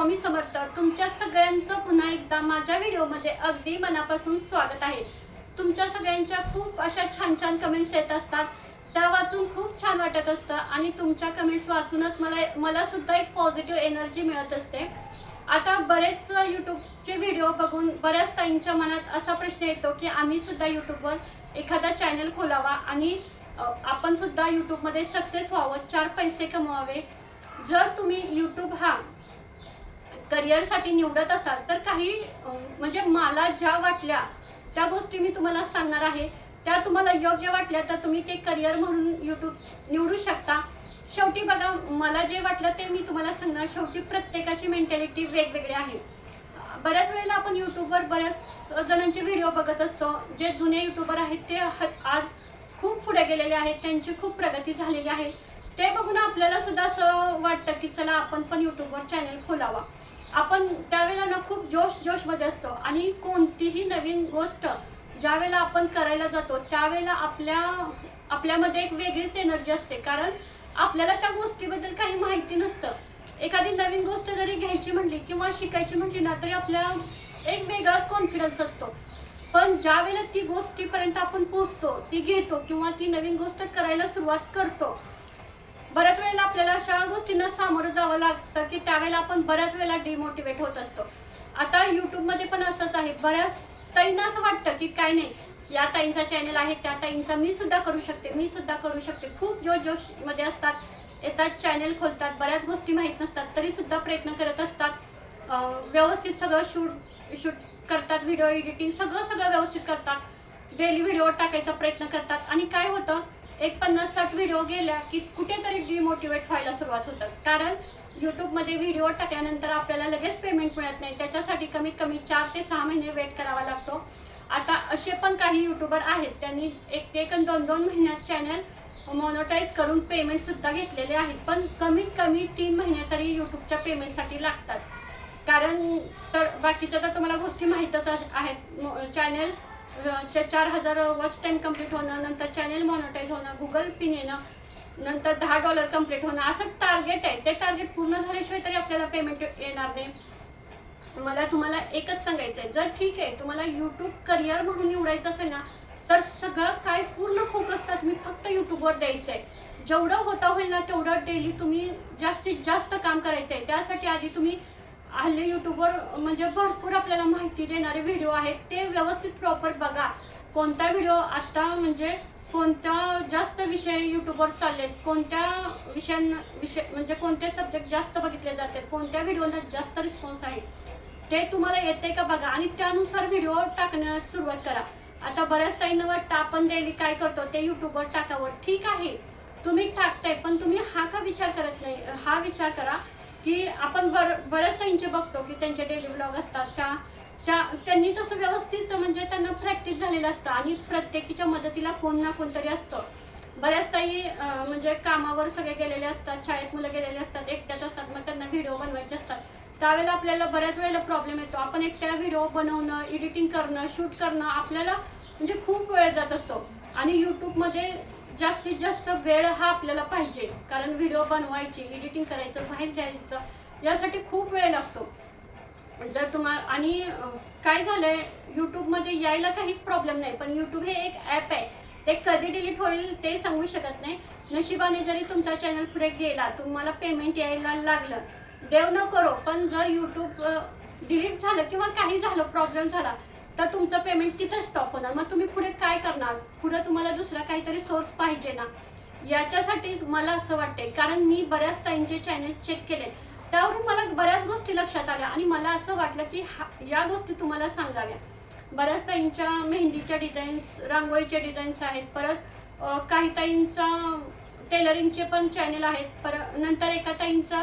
स्वामी समर्थ तुमच्या सगळ्यांचं पुन्हा एकदा माझ्या व्हिडिओमध्ये अगदी मनापासून स्वागत आहे. तुमच्या सगळ्यांच्या खूप अशा छान छान कमेंट्स येत असतात. त्या वाचून खूप छान वाटत असतं आणि तुमच्या कमेंट्स वाचूनच मला मला सुद्धा एक पॉझिटिव्ह एनर्जी मिळत असते. आता बरेच यूट्यूबचे व्हिडिओ बघून बऱ्याच ताईंच्या मनात असा प्रश्न येतो की आम्ही सुद्धा यूट्यूबवर एखादा चॅनल खोलावा आणि आपण सुद्धा यूट्यूबमध्ये सक्सेस व्हावं चार पैसे कमवावे. जर तुम्ही यूट्यूब हा करिअरसाठी निवडत असाल तर काही म्हणजे मला ज्या वाटल्या त्या गोष्टी मी तुम्हाला सांगणार आहे. त्या तुम्हाला योग्य वाटल्या तर तुम्ही ते करिअर म्हणून यूट्यूब निवडू शकता. शेवटी बघा मला जे वाटलं ते मी तुम्हाला सांगणार. शेवटी प्रत्येकाची मेंटॅलिटी वेगवेगळी आहे. बऱ्याच वेळेला आपण यूट्यूबवर बऱ्याच जणांचे व्हिडिओ बघत असतो. जे जुने यूट्यूबर आहेत ते ह- आज खूप पुढे गेलेले आहेत. त्यांची खूप प्रगती झालेली आहे. ते बघून आपल्याला सुद्धा असं वाटतं की चला आपण पण यूट्यूबवर चॅनल खोलावा. आपण त्यावेळेला ना खूप जोश जोशमध्ये असतो. आणि कोणतीही नवीन गोष्ट ज्या वेळेला आपण करायला जातो त्यावेळेला आपल्या आपल्यामध्ये एक वेगळीच एनर्जी असते. कारण आपल्याला त्या गोष्टीबद्दल काही माहिती नसतं. एखादी नवीन गोष्ट जरी घ्यायची म्हणली किंवा शिकायची म्हटली ना तरी आपल्या एक वेगळाच कॉन्फिडन्स असतो. पण ज्या वेळेला ती गोष्टीपर्यंत आपण पोचतो ती घेतो किंवा ती नवीन गोष्ट करायला सुरुवात करतो बऱ्याच वेळेला आपल्याला अशा गोष्टींना सामोरं जावं लागतं की त्यावेळेला आपण बऱ्याच वेळेला डिमोटिवेट होत असतो. आता यूट्यूबमध्ये पण असंच आहे. बऱ्याच ताईंना असं वाटतं की काय नाही या ताईंचा चॅनल आहे त्या ताईंचा मी सुद्धा करू शकते मी सुद्धा करू शकते. खूप जोश जोशमध्ये असतात येतात चॅनल खोलतात बऱ्याच गोष्टी माहीत नसतात तरी सुद्धा प्रयत्न करत असतात. व्यवस्थित सगळं शूट शूट करतात व्हिडिओ एडिटिंग सगळं सगळं व्यवस्थित करतात. डेली व्हिडिओ टाकायचा प्रयत्न करतात. आणि काय होतं एक पन्नास साठ व्हिडिओ गेल्या की कुठेतरी डिमोटिवेट व्हायला सुरुवात होतं कारण यूट्यूबमध्ये व्हिडिओ टाकल्यानंतर आपल्याला लगेच पेमेंट मिळत नाही. त्याच्यासाठी कमीत कमी चार ते सहा महिने वेट करावा लागतो. आता असे पण काही युट्यूबर आहेत. त्यांनी एक एक आणि दोन दोन महिन्यात चॅनल मॉनिटाईज करून पेमेंटसुद्धा घेतलेले आहेत. पण कमीत कमी तीन महिने तरी यूट्यूबच्या पेमेंटसाठी लागतात. कारण तर बाकीच्या तर तुम्हाला गोष्टी माहीतच आहेत. चॅनल चार हजार वॉच टाईम कंप्लीट होणं नंतर चॅनेल मॉनिटाईज होणं गुगल पिन येणं नंतर दहा डॉलर कंप्लीट होणं असं टार्गेट आहे. ते टार्गेट पूर्ण झाल्याशिवाय तरी आपल्याला पेमेंट येणार नाही. मला तुम्हाला एकच सांगायचं आहे जर ठीक आहे तुम्हाला यूट्यूब करिअर म्हणून निवडायचं असेल ना तर सगळं काय पूर्ण फोकस तर तुम्ही फक्त यूट्यूबवर द्यायचं आहे जेवढं होता होईल ना तेवढं डेली तुम्ही जास्तीत जास्त काम करायचं आहे त्यासाठी आधी तुम्ही हल्ली यूट्यूबवर म्हणजे भरपूर आपल्याला माहिती देणारे व्हिडिओ आहेत. ते व्यवस्थित प्रॉपर बघा. कोणता व्हिडिओ आत्ता म्हणजे कोणत्या जास्त विषय यूट्यूबवर चाललेत? कोणत्या विषयांना विषय म्हणजे कोणते सब्जेक्ट जास्त बघितले जातात? कोणत्या व्हिडिओना जास्त रिस्पॉन्स आहे? ते तुम्हाला येते का बघा. आणि त्यानुसार व्हिडिओ टाकण्यास सुरुवात करा. आता बऱ्याच ताईंना वाटतं आपण डेली काय करतो ते यूट्यूबवर टाकावं. ठीक आहे. तुम्ही टाकताय पण तुम्ही हा का विचार करत नाही? हा विचार करा. की आपण बर बऱ्याच काहींचे बघतो की त्यांचे डेली ब्लॉग असतात. त्या त्या त्यांनी तसं व्यवस्थित म्हणजे त्यांना प्रॅक्टिस झालेलं असतं आणि प्रत्येकीच्या मदतीला कोण ना कोणतरी असतं. बऱ्याच काही म्हणजे कामावर सगळे गेलेले असतात शाळेत मुलं गेलेले असतात एकट्याच असतात मग त्यांना व्हिडिओ बनवायचे असतात. त्यावेळेला आपल्याला बऱ्याच वेळेला प्रॉब्लेम येतो. आपण एकट्या व्हिडिओ बनवणं एडिटिंग करणं शूट करणं आपल्याला म्हणजे खूप वेळ जात असतो. आणि यूट्यूबमध्ये जास्तीत जास्त वेळ हा आपल्याला पाहिजे. कारण व्हिडिओ बनवायची एडिटिंग करायचं बाहेर द्यायचं यासाठी खूप वेळ लागतो. जर तुम्हाला आणि काय काय झालंय यूट्यूबमध्ये यायला काहीच प्रॉब्लेम नाही. पण यूट्यूब हे एक ॲप आहे. ते कधी डिलीट होईल ते सांगू शकत नाही. नशिबाने जरी तुमचा चॅनल पुढे गेला तुम्हाला पेमेंट यायला लागलं. देव न करो पण जर यूट्यूब डिलीट झालं किंवा काही झालं प्रॉब्लेम झाला तर तुमचं पेमेंट तिथं स्टॉप होणार. मग तुम्ही पुढे काय करणार? पुढे तुम्हाला दुसरा काहीतरी सोर्स पाहिजे ना. याच्यासाठीच मला असं वाटते कारण मी बऱ्याच ताईंचे चॅनल चेक केले त्यावरून मला बऱ्याच गोष्टी लक्षात आल्या आणि मला असं वाटलं की हा या गोष्टी तुम्हाला सांगाव्या. बऱ्याच ताईंच्या मेहंदीच्या डिझाईन्स रांगोळीच्या डिझाईन्स आहेत. परत काही ताईंचा टेलरिंगचे पण चॅनल आहेत. पर नंतर एका ताईंचा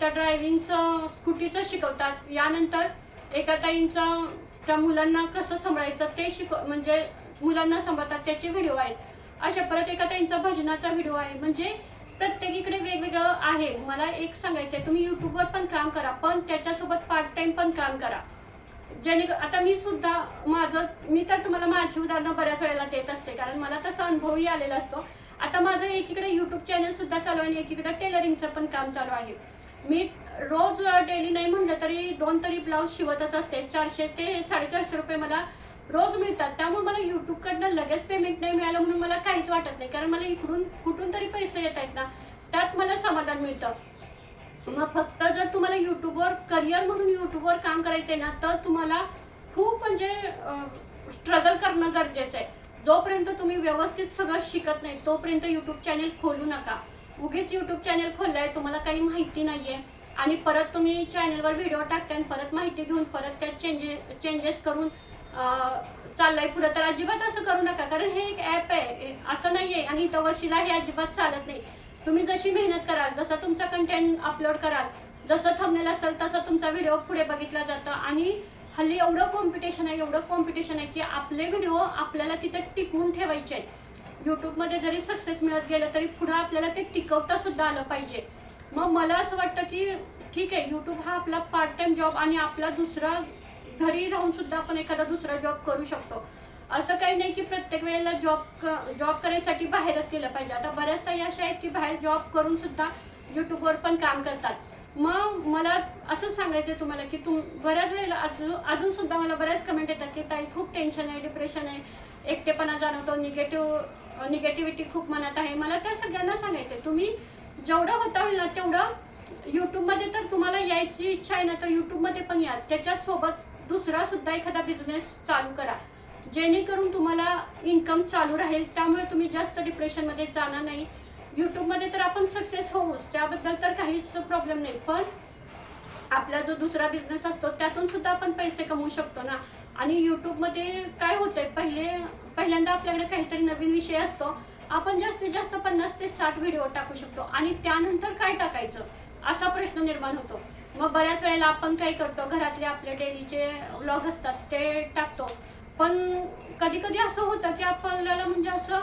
त्या ड्रायव्हिंगचं स्कूटीचं शिकवतात. यानंतर एका ताईंचं त्या मुलांना कसं सांभाळायचं ते शिक म्हणजे मुलांना सांभाळतात त्याचे व्हिडिओ आहेत. अशा परत एका त्यांचा भजनाचा व्हिडिओ आहे. म्हणजे प्रत्येकीकडे वेगवेगळं आहे. मला एक सांगायचं आहे तुम्ही यूट्यूबवर पण काम करा पण त्याच्यासोबत पार्ट टाइम पण काम करा. ज्याने आता मी सुद्धा माझं मी तर तुम्हाला माझी उदाहरणं बऱ्याच वेळेला देत असते कारण मला तसा अनुभवही आलेला असतो. आता माझं एकीकडे यूट्यूब चॅनल सुद्धा चालू आहे आणि एकीकडे टेलरिंगचं पण काम चालू आहे. मी रोज डेली नाही म्हणलं तरी दोन तरी ब्लाऊज शिवतच असते. चारशे ते साडेचारशे रुपये मला रोज मिळतात. त्यामुळे मला यूट्यूबकडनं लगेच पेमेंट नाही मिळालं म्हणून मला काहीच वाटत नाही. कारण मला इकडून कुठून तरी पैसे येत आहेत ना त्यात मला समाधान मिळतं. मग फक्त जर तुम्हाला यूट्यूबवर करिअर म्हणून यूट्यूबवर काम करायचं आहे ना तर तुम्हाला खूप म्हणजे स्ट्रगल करणं गरजेचं आहे. जोपर्यंत तुम्ही व्यवस्थित सगळं शिकत नाही तोपर्यंत यूट्यूब चॅनेल खोलू नका. उगीच यूट्यूब चॅनेल आहे तुम्हाला काही माहिती नाही आहे आणि परत तुम्ही चॅनलवर व्हिडिओ टाकता आणि परत माहिती घेऊन परत त्यात चेंजे चेंजेस करून चाललंय पुढं. तर अजिबात असं करू नका. कारण हे एक ॲप आहे. असं नाही आहे आणि इथं वशिला हे अजिबात चालत नाही. तुम्ही जशी मेहनत कराल जसं तुमचा कंटेंट अपलोड कराल जसं थंबनेल असेल तसं तुमचा व्हिडिओ पुढे बघितला जातं. आणि हल्ली एवढं कॉम्पिटिशन आहे एवढं कॉम्पिटिशन आहे की आपले व्हिडिओ आपल्याला तिथे टिकवून ठेवायचे आहेत. यूट्यूबमध्ये जरी सक्सेस मिळत गेलं तरी पुढं आपल्याला ते टिकवता सुद्धा आलं पाहिजे. मग मला असं वाटतं की ठीक आहे यूट्यूब हा आपला पार्ट टाइम जॉब आणि आपला दुसरा घरी राहून सुद्धा आपण एखादा दुसरा जॉब करू शकतो. असं काही नाही की प्रत्येक वेळेला जॉब जॉब करायसाठी बाहेरच गेलं पाहिजे. आता बऱ्याच ताई अशा आहेत की बाहेर जॉब करून सुद्धा यूट्यूबवर पण काम करतात. मग मला असं सांगायचं आहे तुम्हाला की तुम बऱ्याच वेळेला अजून अजून सुद्धा मला बऱ्याच कमेंट येतात की ताई खूप टेन्शन आहे डिप्रेशन आहे. एकटेपणा जाणवतो निगेटिव्ह निगेटिव्हिटी खूप मनात आहे. मला त्या सगळ्यांना सांगायचं आहे तुम्ही जेवढं होता होईल ना तेवढं यूट्यूबमध्ये तर तुम्हाला यायची इच्छा आहे ना तर यूट्यूबमध्ये पण या. त्याच्यासोबत दुसरा सुद्धा एखादा बिझनेस चालू करा. जेणेकरून तुम्हाला इन्कम चालू राहील त्यामुळे तुम्ही जास्त डिप्रेशनमध्ये जाणार नाही. यूट्यूबमध्ये तर आपण सक्सेस होऊच त्याबद्दल तर काहीच प्रॉब्लेम नाही. पण आपला जो दुसरा बिझनेस असतो त्यातून सुद्धा आपण पैसे कमवू शकतो ना. आणि यूट्यूबमध्ये काय होतंय पहिले पहिल्यांदा आपल्याकडे काहीतरी नवीन विषय असतो. आपण जास्तीत जास्त पन्नास ते साठ व्हिडिओ टाकू शकतो. आणि त्यानंतर काय टाकायचं? असा प्रश्न निर्माण होतो. मग बऱ्याच वेळेला आपण काय करतो? घरातले आपले डेलीचे व्लॉग असतात ते टाकतो. पण कधी कधी असं होतं की आपल्याला म्हणजे असं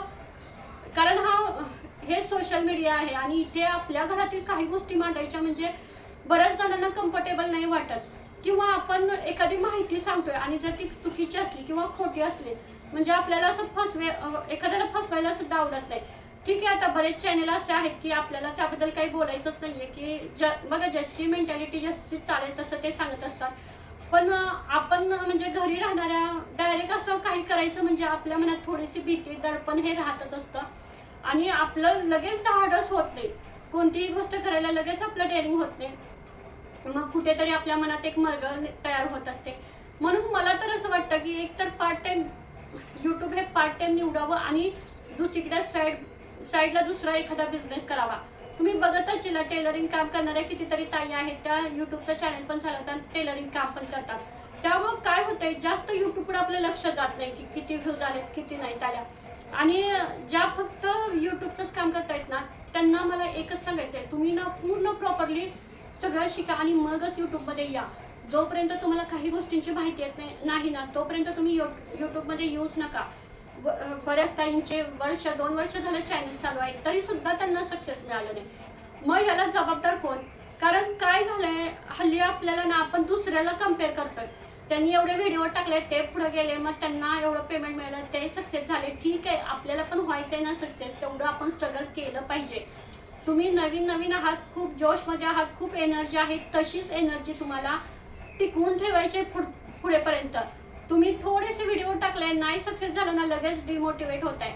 कारण हा हे सोशल मीडिया आहे आणि इथे आपल्या घरातील काही गोष्टी मांडायच्या म्हणजे बऱ्याच जणांना कम्फर्टेबल नाही वाटत. किंवा आपण एखादी माहिती सांगतोय आणि जर ती चुकीची असली किंवा खोटी असली म्हणजे आपल्याला असं फसवे एखाद्याला फसवायला सुद्धा आवडत नाही. ठीक आहे आता बरेच चॅनल असे आहेत की आपल्याला त्याबद्दल काही बोलायचंच नाहीये की ज बघा ज्याची मेंटॅलिटी जशी चालेल तसं ते सांगत असतात. पण आपण म्हणजे घरी राहणाऱ्या डायरेक्ट असं काही करायचं म्हणजे आपल्या मनात थोडीशी भीती दडपण हे राहतच असतं. आणि आपलं लगेच धाडस होत नाही. कोणतीही गोष्ट करायला लगेच आपलं डेअरिंग होत नाही. मग कुठेतरी आपल्या मनात एक मार्ग तयार होत असते. म्हणून मला तर असं वाटतं की एक तर पार्ट टाइम यूट्यूब हे पार्ट टाइम निवडावं आणि दुसरीकडे साईड साईडला दुसरा एखादा बिझनेस करावा. तुम्ही बघतच चिला टेलरिंग काम करणाऱ्या कितीतरी ताई आहेत त्या युट्यूबचं चॅनल पण चालवतात टेलरिंग काम पण करतात. त्यामुळं काय होतंय जास्त युट्यूबकडे आपलं लक्ष जात नाही की किती व्ह्यूज आलेत किती नाहीत आल्या. आणि ज्या फक्त युट्यूबचंच काम करतायत ना त्यांना मला एकच सांगायचं आहे तुम्ही ना पूर्ण प्रॉपरली सगळं शिका आणि मगच यूट्यूबमध्ये या. जोपर्यंत तुम्हाला काही गोष्टींची माहिती येत नाही ना तोपर्यंत तुम्ही यू यूट्यूबमध्ये यूज नका. बऱ्याच ताईंचे वर्ष दोन वर्ष झालं चॅनल चालू आहे तरी सुद्धा त्यांना सक्सेस मिळालं नाही. मग ह्याला जबाबदार कोण? कारण काय झालंय हल्ली आपल्याला ना आपण दुसऱ्याला कंपेअर करतोय. त्यांनी एवढे व्हिडिओ टाकले ते पुढे गेले मग त्यांना एवढं पेमेंट मिळालं ते सक्सेस झाले. ठीक आहे आपल्याला पण व्हायचंय ना सक्सेस तेवढं आपण स्ट्रगल केलं पाहिजे. तुम्ही नवीन नवीन आहात खूप जोशमध्ये आहात खूप एनर्जी आहे तशीच एनर्जी तुम्हाला टिकवून ठेवायची आहे पुढ पुढेपर्यंत. तुम्ही थोडेसे व्हिडिओ टाकले नाही सक्सेस झालं ना लगेच डिमोटिवेट होत आहे.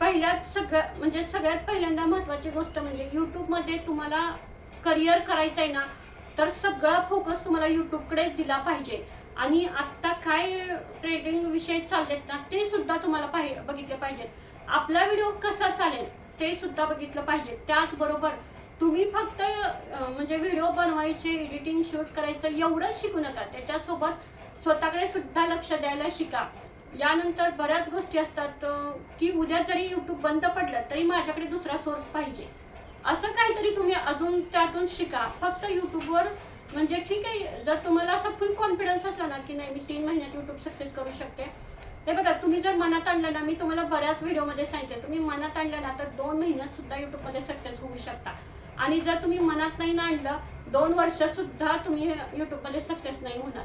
पहिल्यात सगळं म्हणजे सगळ्यात पहिल्यांदा महत्त्वाची गोष्ट म्हणजे यूट्यूबमध्ये तुम्हाला करिअर करायचं आहे ना तर सगळा फोकस तुम्हाला यूट्यूबकडेच दिला पाहिजे. आणि आत्ता काय ट्रेडिंग विषय चाललेत ना ते सुद्धा तुम्हाला पाहि बघितले पाहिजेत. आपला व्हिडिओ कसा चालेल? ते सुद्धा बघितलं पाहिजे. त्याचबरोबर तुम्ही फक्त म्हणजे व्हिडिओ बनवायचे एडिटिंग शूट करायचं एवढंच शिकू नका. त्याच्यासोबत स्वतःकडे सुद्धा लक्ष द्यायला शिका. यानंतर बऱ्याच गोष्टी असतात की उद्या जरी यूट्यूब बंद पडलं तरी माझ्याकडे दुसरा सोर्स पाहिजे. असं काहीतरी तुम्ही अजून त्यातून शिका. फक्त यूट्यूबवर म्हणजे ठीक आहे जर तुम्हाला असं फुल कॉन्फिडन्स असला ना की नाही मी तीन महिन्यात यूट्यूब सक्सेस करू शकते हे बघा तुम्ही जर मनात आणलं ना मी तुम्हाला बऱ्याच व्हिडिओमध्ये सांगितलं. तुम्ही मनात आणलं ना तर दोन महिन्यात सुद्धा यूट्यूबमध्ये सक्सेस होऊ शकता. आणि जर तुम्ही मनात नाही ना आणलं दोन वर्ष सुद्धा तुम्ही यूट्यूबमध्ये सक्सेस नाही होणार.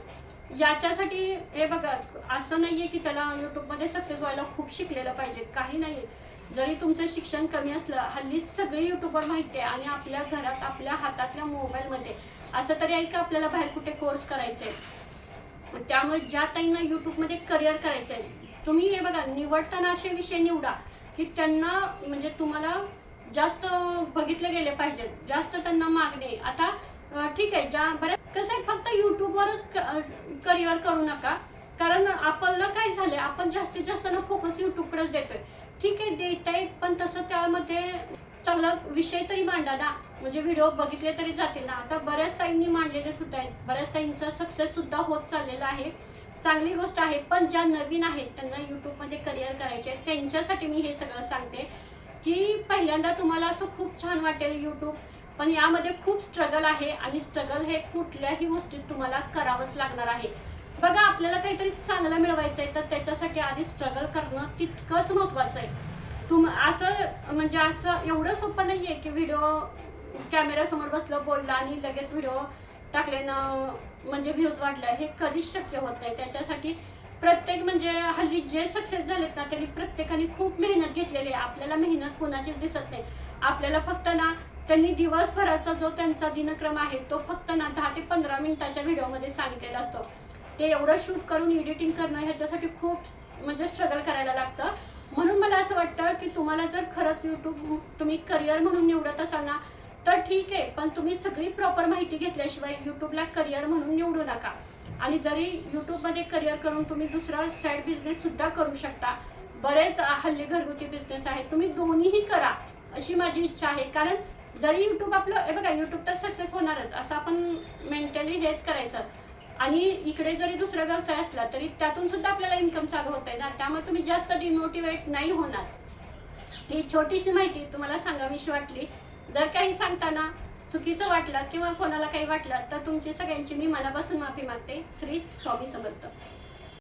याच्यासाठी हे बघा असं नाही आहे की त्याला यूट्यूबमध्ये सक्सेस व्हायला खूप शिकलेलं पाहिजे. काही नाही. जरी तुमचं शिक्षण कमी असलं हल्ली सगळी युट्यूबवर माहिती आहे आणि आपल्या घरात आपल्या हातातल्या मोबाईलमध्ये असं तरी आहे की आपल्याला बाहेर कुठे कोर्स करायचे त्यामुळे ज्या ताईंना यूट्यूबमध्ये करिअर करायचं आहे तुम्ही हे बघा निवडताना असे विषय निवडा की त्यांना म्हणजे तुम्हाला जास्त बघितले गेले पाहिजेत जास्त त्यांना मागणे. आता ठीक आहे ज्या बऱ्याच कसं आहे फक्त यूट्यूबवरच करिअर करू नका. कारण आपलं काय झालंय आपण जास्तीत जास्त ना फोकस युट्यूबकडेच देतोय. ठीक आहे देत आहे पण तसं त्यामध्ये चांगला विषय तरी मांडा ना. म्हणजे व्हिडिओ बघितले तरी जातील ना. आता बऱ्याच ताईंनी मांडलेले सुद्धा आहेत. बऱ्याच ताईंचा सक्सेस सुद्धा होत चाललेला आहे. चांगली गोष्ट आहे पण ज्या नवीन आहेत त्यांना यूट्यूबमध्ये करिअर करायचे आहे त्यांच्यासाठी मी हे सगळं सांगते की पहिल्यांदा तुम्हाला असं खूप छान वाटेल यूट्यूब पण यामध्ये खूप स्ट्रगल आहे आणि स्ट्रगल हे कुठल्याही गोष्टीत तुम्हाला करावंच लागणार आहे. बघा आपल्याला काहीतरी चांगलं मिळवायचं आहे तर त्याच्यासाठी आधी स्ट्रगल करणं तितकंच महत्त्वाचं आहे. तुम असं म्हणजे असं एवढं सोपं नाही आहे की व्हिडिओ कॅमेऱ्यासमोर बसलं बोललं आणि लगेच व्हिडिओ टाकल्यानं म्हणजे व्ह्यूज वाढलं. हे कधीच शक्य होत नाही. त्याच्यासाठी प्रत्येक म्हणजे हल्ली जे सक्सेस झालेत ना त्यांनी प्रत्येकाने खूप मेहनत घेतलेली आहे. आपल्याला मेहनत कोणाचीच दिसत नाही. आपल्याला फक्त ना त्यांनी दिवसभराचा जो त्यांचा दिनक्रम आहे तो फक्त ना दहा ते पंधरा मिनिटाच्या व्हिडिओमध्ये सांगितलेला असतो. ते एवढं शूट करून एडिटिंग करणं ह्याच्यासाठी खूप म्हणजे स्ट्रगल करायला लागतं. म्हणून मला असं वाटतं की तुम्हाला जर खरंच यूट्यूब तुम्ही करिअर म्हणून निवडत असाल ना तर ठीक आहे पण तुम्ही सगळी प्रॉपर माहिती घेतल्याशिवाय यूट्यूबला करिअर म्हणून निवडू नका. आणि जरी यूट्यूबमध्ये करिअर करून तुम्ही दुसरा साईड बिझनेससुद्धा करू शकता बरेच हल्ली घरगुती बिझनेस आहेत तुम्ही दोन्हीही करा अशी माझी इच्छा आहे. कारण जरी यूट्यूब आपलं हे बघा यूट्यूब तर सक्सेस होणारच असं आपण मेंटली हेच करायचं. आणि इकडे जरी दुसरा व्यवसाय असला तरी त्यातून सुद्धा आपल्याला इन्कम चालू होत आहे ना. त्यामुळे तुम्ही जास्त डिमोटिवेट नाही होणार. ही छोटीशी माहिती तुम्हाला सांगावीशी वाटली. जर काही सांगताना चुकीचं वाटलं किंवा कोणाला काही वाटलं तर तुमची सगळ्यांची मी मनापासून माफी मागते. श्री स्वामी समर्थ.